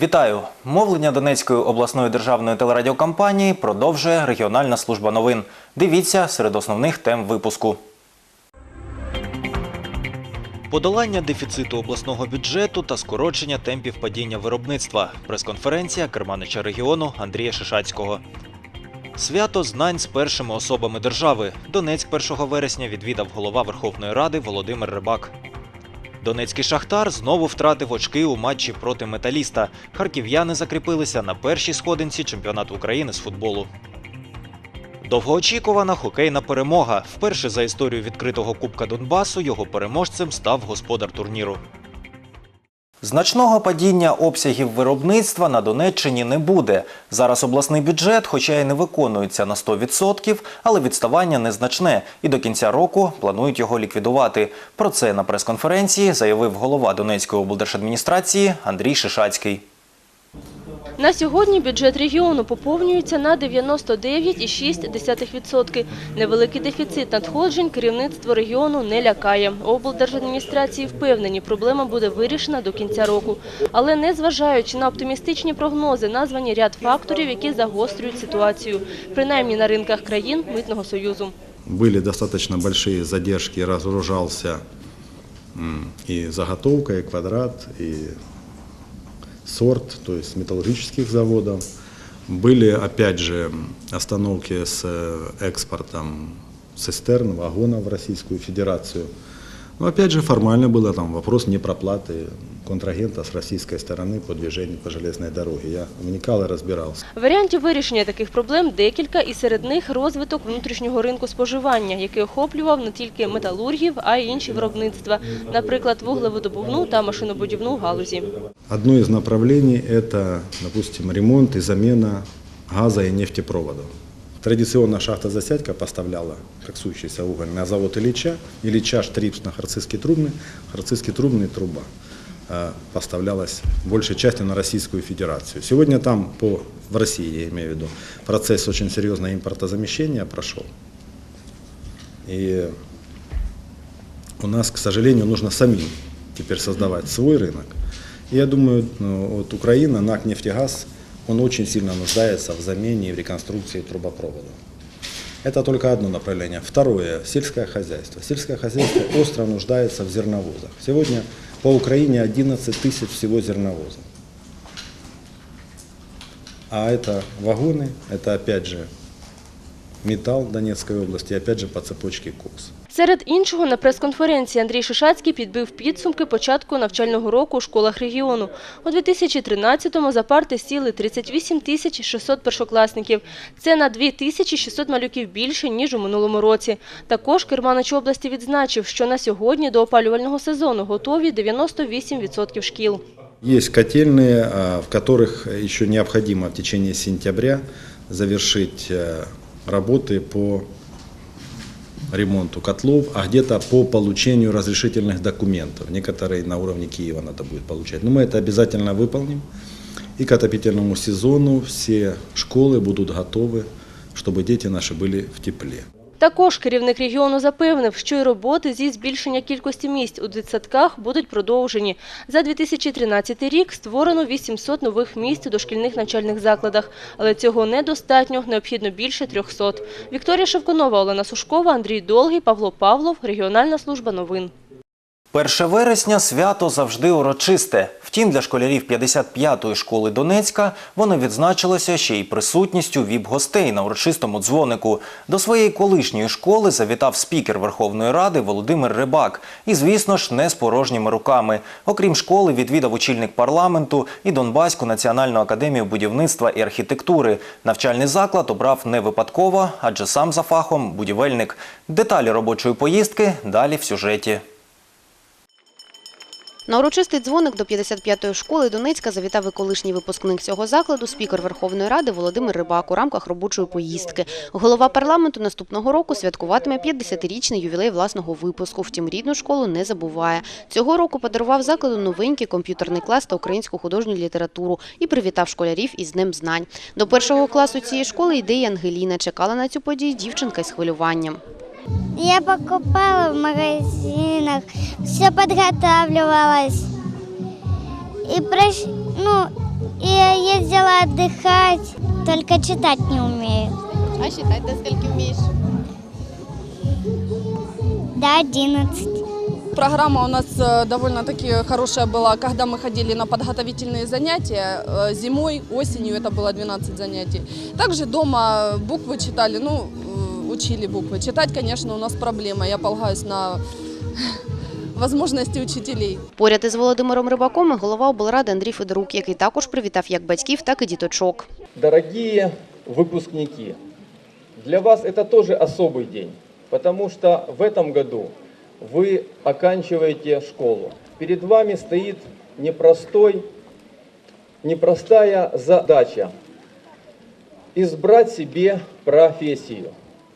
Вітаю! Мовлення Донецької обласної державної телерадіокомпанії продовжує регіональна служба новин. Дивіться серед основних тем випуску. Подолання дефіциту обласного бюджету та скорочення темпів падіння виробництва. Прес-конференція керманича регіону Андрія Шишацького. Свято знань з першими особами держави. Донецьк 1 вересня відвідав голова Верховної Ради Володимир Рибак. Донецький шахтар знову втратив очки у матчі проти металіста. Харків'яни закріпилися на першій сходинці чемпіонату України з футболу. Довгоочікувана хокейна перемога. Вперше за історію відкритого Кубка Донбасу його переможцем став господар турніру. Значного падіння обсягів виробництва на Донеччині не буде. Зараз обласний бюджет, хоча й не виконується на 100%, але відставання незначне. І до кінця року планують його ліквідувати. Про це на прес-конференції заявив голова Донецької облдержадміністрації Андрій Шишацький. На сьогодні бюджет регіону поповнюється на 99,6%. Невеликий дефіцит надходжень керівництво регіону не лякає. Облдержадміністрації впевнені, проблема буде вирішена до кінця року. Але незважаючи на оптимістичні прогнози, названі ряд факторів, які загострюють ситуацію, принаймні на ринках країн Митного Союзу. Были достаточно большие задержки, разгружался м, и заготовка, и квадрат, и сорт, то есть металлургических заводов. Были, опять же, остановки с э, экспортом цистерн, вагонов в Российскую Федерацию. Но опять же формально было там вопрос непроплаты контрагента с российской стороны по движению по железной дороге. Я вникал и разбирался. Варіантів вирішення таких проблем декілька, і серед них розвиток внутрішнього ринку споживання, який охоплював не тільки металургів, а й інші виробництва, наприклад, вуглеводобувну та машинобудівну галузі. Одно из направлений – это, допустим, ремонт и замена газа и нефтепроводов. Традиционно шахта «Засядька» поставляла коксующийся уголь на завод Ильича. Ильича Штрипс на Харцизский трубный, Харцизский трубный труба Э, поставлялась большей частью на Российскую Федерацию. Сегодня там, по, в России, я имею в виду, процесс очень серьезного импортозамещения прошел. И у нас, к сожалению, нужно самим теперь создавать свой рынок. И я думаю, ну, вот Украина, НАК «Нефтегаз», он очень сильно нуждается в замене и в реконструкции трубопроводов. Это только одно направление. Второе – сельское хозяйство. Сельское хозяйство остро нуждается в зерновозах. Сегодня по Украине 11 тысяч всего зерновозов. А это вагоны, это опять же металл Донецкой области, опять же по цепочке КОКС. Серед іншого, на прес-конференції Андрій Шишацький підбив підсумки початку навчального року у школах регіону. У 2013-му за парти сіли 38 тисяч 600 першокласників. Це на 2 тисячі 600 малюків більше, ніж у минулому році. Також Керманич області відзначив, що на сьогодні до опалювального сезону готові 98% шкіл. Есть котельные, а, в которых еще необходимо в течение сентября завершить э, работы по ремонту котлов, а где-то по получению разрешительных документов. Некоторые на уровне Киева надо будет получать. Но мы это обязательно выполним. И к отопительному сезону все школы будут готовы, чтобы дети наши были в тепле. Також керівник регіону запевнив, що й роботи зі збільшення кількості місць у дитсадках будуть продовжені. За 2013 рік створено 800 нових місць у дошкільних навчальних закладах, але цього недостатньо, необхідно більше 300. Вікторія Шевкунова, Олена Сушкова, Андрій Долгий, Павло Павлов, Регіональна служба новин. 1 вересня свято завжди урочисте. Втім, для школярів 55-ї школи Донецька воно відзначилося ще й присутністю віп-гостей на урочистому дзвонику. До своєї колишньої школи завітав спікер Верховної Ради Володимир Рибак. І, звісно ж, не з порожніми руками. Окрім школи, відвідав очільник парламенту і Донбаську національну академію будівництва і архітектури. Навчальний заклад обрав не випадково, адже сам за фахом будівельник. Деталі робочої поїздки далі в сюжеті. На урочистий дзвоник до 55-ї школи Донецька завітав і колишній випускник цього закладу, спікер Верховної Ради Володимир Рибак у рамках робочої поїздки. Голова парламенту наступного року святкуватиме 50-річний ювілей власного випуску. Втім, рідну школу не забуває. Цього року подарував закладу новенький комп'ютерний клас та українську художню літературу і привітав школярів із Днем знань. До першого класу цієї школи йде Ангеліна. Чекала на цю подію дівчинка із хвилюванням. Я покупала в магазинах, все подготавливалась. И прош... ну, И я ездила отдыхать, только читать не умею. А считать до скільки вмієш? До 11. Программа у нас э, довольно-таки хорошая была, когда мы ходили на подготовительные занятия. Э, Зимой, осенью это было 12 занятий. Также дома буквы читали, ну, э, учили буквы. Читать, конечно, у нас проблема. Я полагаюсь на возможности учителей. Поряд із Володимиром Рибаком і голова облради Андрій Федорук, який також привітав як батьків, так і діточок. Дорогие выпускники, для вас это тоже особый день, потому что в этом году вы оканчиваете школу. Перед вами стоит непростой, непростая задача – избрать себе профессию.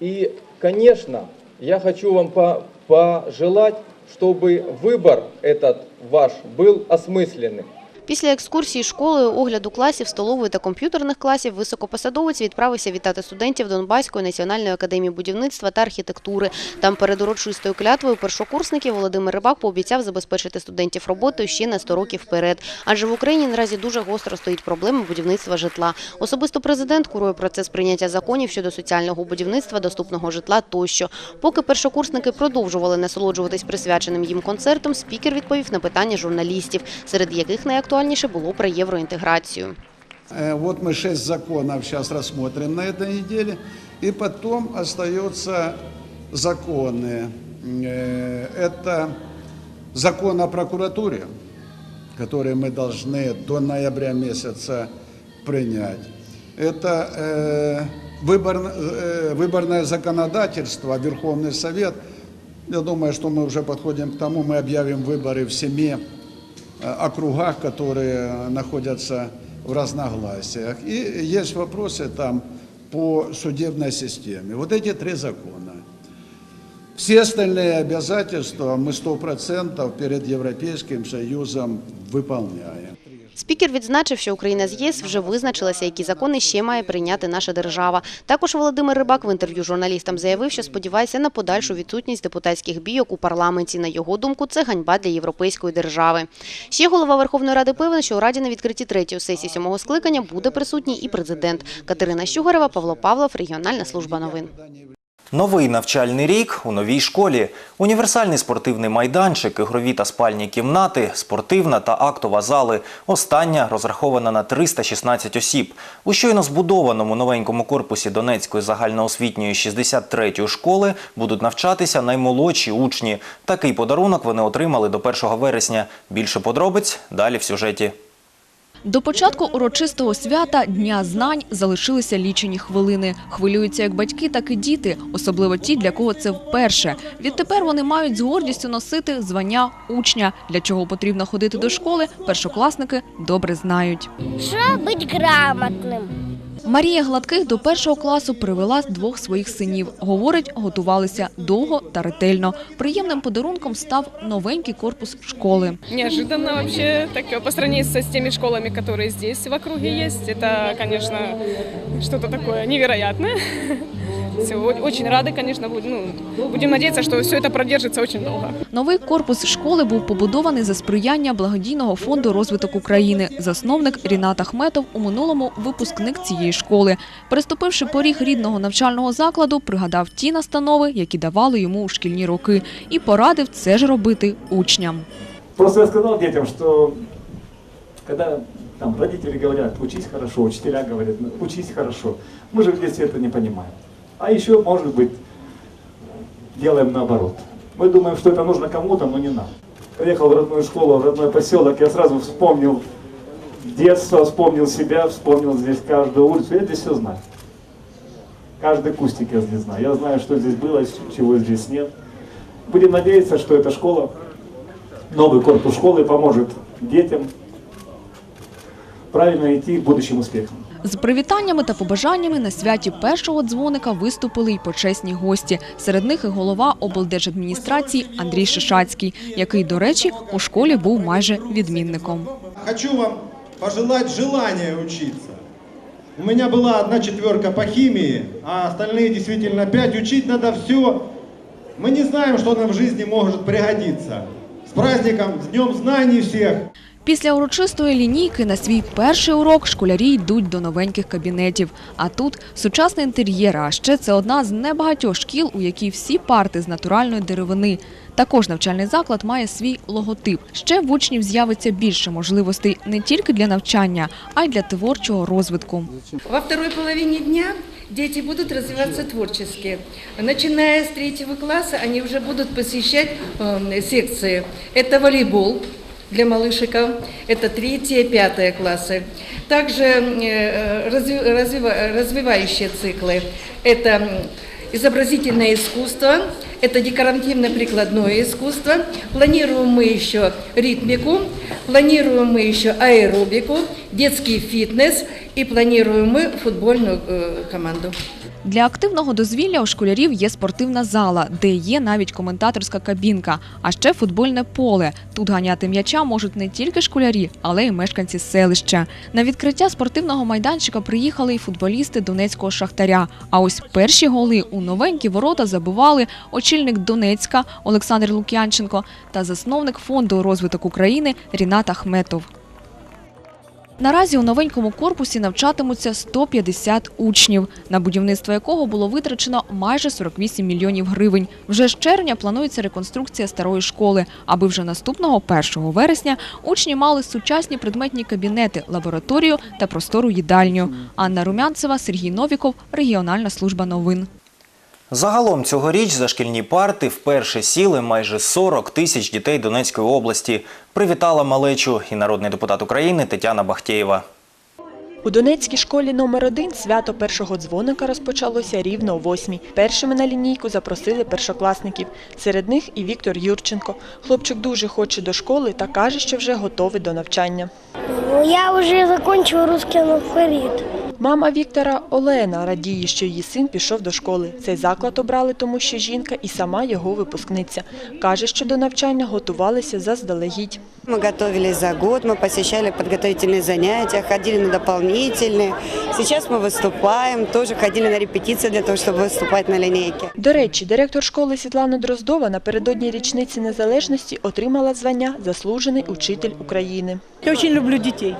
И, конечно, я хочу вам по- пожелать, чтобы выбор этот ваш был осмысленным. Після екскурсії школою, огляду класів, столової та комп'ютерних класів високопосадовець відправився вітати студентів Донбаської національної академії будівництва та архітектури. Там перед урочистою клятвою першокурсників Володимир Рибак пообіцяв забезпечити студентів роботою ще на 100 років вперед. Адже в Україні наразі дуже гостро стоїть проблема будівництва житла. Особисто президент курує процес прийняття законів щодо соціального будівництва, доступного житла тощо. Поки першокурсники продовжували насолоджуватись присвяченим їм концертом, спікер відповів на питання журналістів, серед яких найактуальніше було про євроінтеграцію. Э, Вот мы шесть законов сейчас рассмотрим на этой неделе. И потом остаются законы. Э, Это закон о прокуратуре, который мы должны до ноября месяца принять. Это э, выбор- э, выборное законодательство, Верховный Совет. Я думаю, что мы уже подходим к тому, мы объявим выборы в семи э, округах, которые находятся в разногласиях. И есть вопросы там по судебной системе. Вот эти три закона. Все остальные обязательства мы 100% перед Европейским Союзом выполняем. Спікер відзначив, що Україна з ЄС вже визначилася, які закони ще має прийняти наша держава. Також Володимир Рибак в інтерв'ю журналістам заявив, що сподівається на подальшу відсутність депутатських бійок у парламенті. На його думку, це ганьба для європейської держави. Ще голова Верховної Ради певен, що у Раді на відкритті третьої сесії сьомого скликання буде присутній і президент. Катерина Щугарева, Павло Павлов, Регіональна служба новин. Новий навчальний рік у новій школі. Універсальний спортивний майданчик, ігрові та спальні кімнати, спортивна та актова зали. Остання розрахована на 316 осіб. У щойно збудованому новенькому корпусі Донецької загальноосвітньої 63-ї школи будуть навчатися наймолодші учні. Такий подарунок вони отримали до 1 вересня. Більше подробиць далі в сюжеті. До початку урочистого свята Дня знань залишилися лічені хвилини. Хвилюються як батьки, так і діти, особливо ті, для кого це вперше. Відтепер вони мають з гордістю носити звання учня. Для чого потрібно ходити до школи, першокласники добре знають. Что бути грамотным? Марія Гладких до першого класу привела двох своїх синів. Говорить, готувалися довго та ретельно. Приємним подарунком став новенький корпус школи. Неожиданно вообще, так по сравнению с теми школами, которые здесь в округе есть, это, конечно, что-то такое невероятное. Все, очень рады, конечно, будем, ну, будем надеяться, что все это продержится очень долго. Новий корпус школи був побудований за сприяння благодійного фонду розвиток України. Засновник Рінат Ахметов у минулому випускник цієї школи. Переступивши поріг рідного навчального закладу, пригадав ті настанови, які давали йому у шкільні роки, і порадив це ж робити учням. Просто я сказал детям, что когда там родители говорят, учись хорошо, учителя говорят, «Ну, учись хорошо, мы же в детстве это не понимаем. А еще, может быть, делаем наоборот. Мы думаем, что это нужно кому-то, но не нам. Приехал в родную школу, в родной поселок, я сразу вспомнил детство, вспомнил себя, вспомнил здесь каждую улицу. Я здесь все знаю. Каждый кустик я здесь знаю. Я знаю, что здесь было, чего здесь нет. Будем надеяться, что эта школа новый корпус школы поможет детям правильно идти к будущим успехам. З привітаннями та побажаннями на святі першого дзвоника виступили й почесні гості. Серед них і голова облдержадміністрації Андрій Шишацький, який, до речі, у школі був майже відмінником. Хочу вам пожелать желания учиться. У меня была одна четверка по химии, а остальные действительно пять. Учить надо все. Мы не знаем, что нам в жизни может пригодиться. С праздником, с Днем знаний всех! Після урочистої лінійки на свій перший урок школярі йдуть до новеньких кабінетів. А тут сучасний інтер'єр, а ще це одна з небагатьох шкіл, у якій всі парти з натуральної деревини. Також навчальний заклад має свій логотип. Ще в учнів з'явиться більше можливостей не тільки для навчання, а й для творчого розвитку. Во второй половине дня дети будут развиваться творчески. Начиная с третьего класса они уже будут посещать э, секции. Это волейбол для малышиков, это третье, пятое классы. Также э, разви- развива- развивающие циклы. Это м, изобразительное искусство, это декоративно-прикладное искусство. Планируем мы еще ритмику, планируем мы еще аэробику, детский фитнес и планируем мы футбольную э, команду. Для активного дозвілля у школярів є спортивна зала, де є навіть коментаторська кабінка, а ще футбольне поле. Тут ганяти м'яча можуть не тільки школярі, але й мешканці селища. На відкриття спортивного майданчика приїхали й футболісти донецького шахтаря. А ось перші голи у новенькі ворота забивали очільник Донецька Олександр Лук'янченко та засновник фонду розвиток України Рінат Ахметов. Наразі у новенькому корпусі навчатимуться 150 учнів, на будівництво якого було витрачено майже 48 мільйонів гривень. Вже з червня планується реконструкція старої школи, аби вже наступного 1 вересня учні мали сучасні предметні кабінети, лабораторію та простору їдальню. Анна Румянцева, Сергій Новіков, Регіональна служба новин. Загалом цьогоріч за шкільні парти вперше сіли майже 40 тисяч дітей Донецької області. Привітала малечу і народний депутат України Тетяна Бахтєєва. У Донецькій школі номер 1 свято першого дзвоника розпочалося рівно о восьмій. Першими на лінійку запросили першокласників. Серед них і Віктор Юрченко. Хлопчик дуже хоче до школи та каже, що вже готовий до навчання. Я уже закончил русский алфавит. Мама Віктора Олена радіє, що її син пішов до школи. Цей заклад обрали, тому що жінка і сама його випускниця. Каже, що до навчання готувалися заздалегідь. Мы готовились за год, мы посещали подготовительные занятия, ходили на дополнительные. Сейчас мы выступаем, тоже ходили на репетиции для того, чтобы выступать на линейке. До речі, директор школи Світлана Дроздова напередодні річниці незалежності отримала звання Заслужений учитель України. Я очень люблю детей.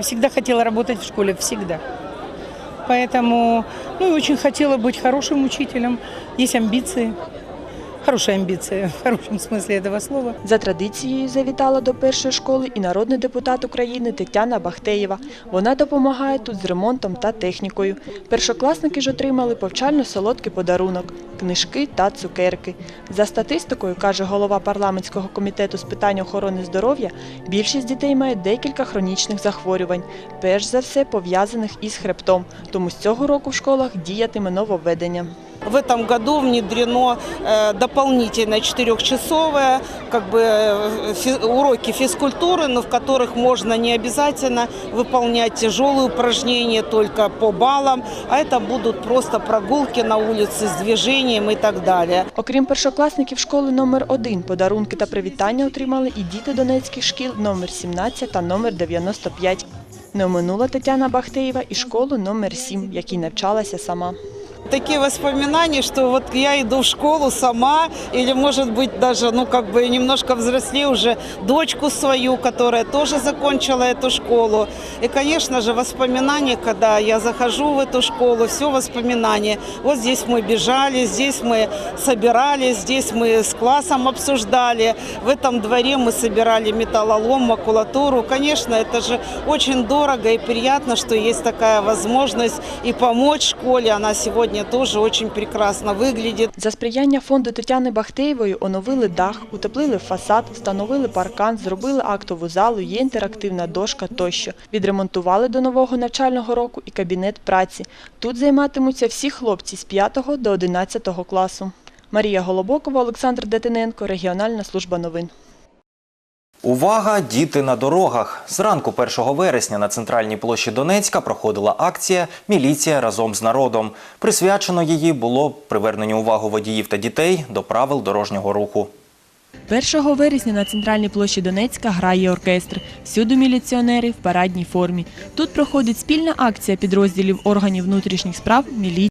Всегда хотела работать в школе, всегда. Поэтому, ну и очень хотела быть хорошим учителем. Есть амбиции. Хорошая амбиция, в хорошем смысле этого слова. За традицією завітала до першої школи і народний депутат України Тетяна Бахтеєва. Вона допомагає тут з ремонтом та технікою. Першокласники ж отримали повчально-солодкий подарунок – книжки та цукерки. За статистикою, каже голова парламентського комітету з питань охорони здоров'я, більшість дітей має декілька хронічних захворювань, перш за все пов'язаних із хребтом. Тому з цього року в школах діятиме нововведення. В этом году внедрено э, дополнительно четырехчасовые как бы, э, фи- уроки физкультуры, но в которых можно не обязательно выполнять тяжелые упражнения только по баллам, а это будут просто прогулки на улице с движением и так далее. Окрім першокласників школи номер 1 подарунки та привітання отримали і діти донецьких шкіл номер 17 та номер 95. Не оминула Тетяна Бахтеєва і школу номер 7, в якій навчалася сама. Такие воспоминания, что вот я иду в школу сама, или, может быть, даже, ну, как бы немножко взрослее уже дочку свою, которая тоже закончила эту школу. И, конечно же, воспоминания, когда я захожу в эту школу, все воспоминания. Вот здесь мы бежали, здесь мы собирались, здесь мы с классом обсуждали. В этом дворе мы собирали металлолом, макулатуру. Конечно, это же очень дорого и приятно, что есть такая возможность и помочь школе. Она сегодня тоже очень прекрасно выглядит. За сприяння фонду Тетяни Бахтеєвої оновили дах, утеплили фасад, встановили паркан, зробили актову залу, є інтерактивна дошка тощо. Відремонтували до нового навчального року і кабінет праці. Тут займатимуться всі хлопці з 5 до 11 класу. Марія Голобокова, Олександр Детиненко, Регіональна служба новин. Увага, діти на дорогах! Зранку 1 вересня на центральній площі Донецька проходила акція Міліція разом з народом. Присвячено її було приверненню увагу водіїв та дітей до правил дорожнього руху. 1 вересня на центральній площі Донецька грає оркестр. Всюди міліціонери в парадній формі. Тут проходить спільна акція підрозділів органів внутрішніх справ, міліції.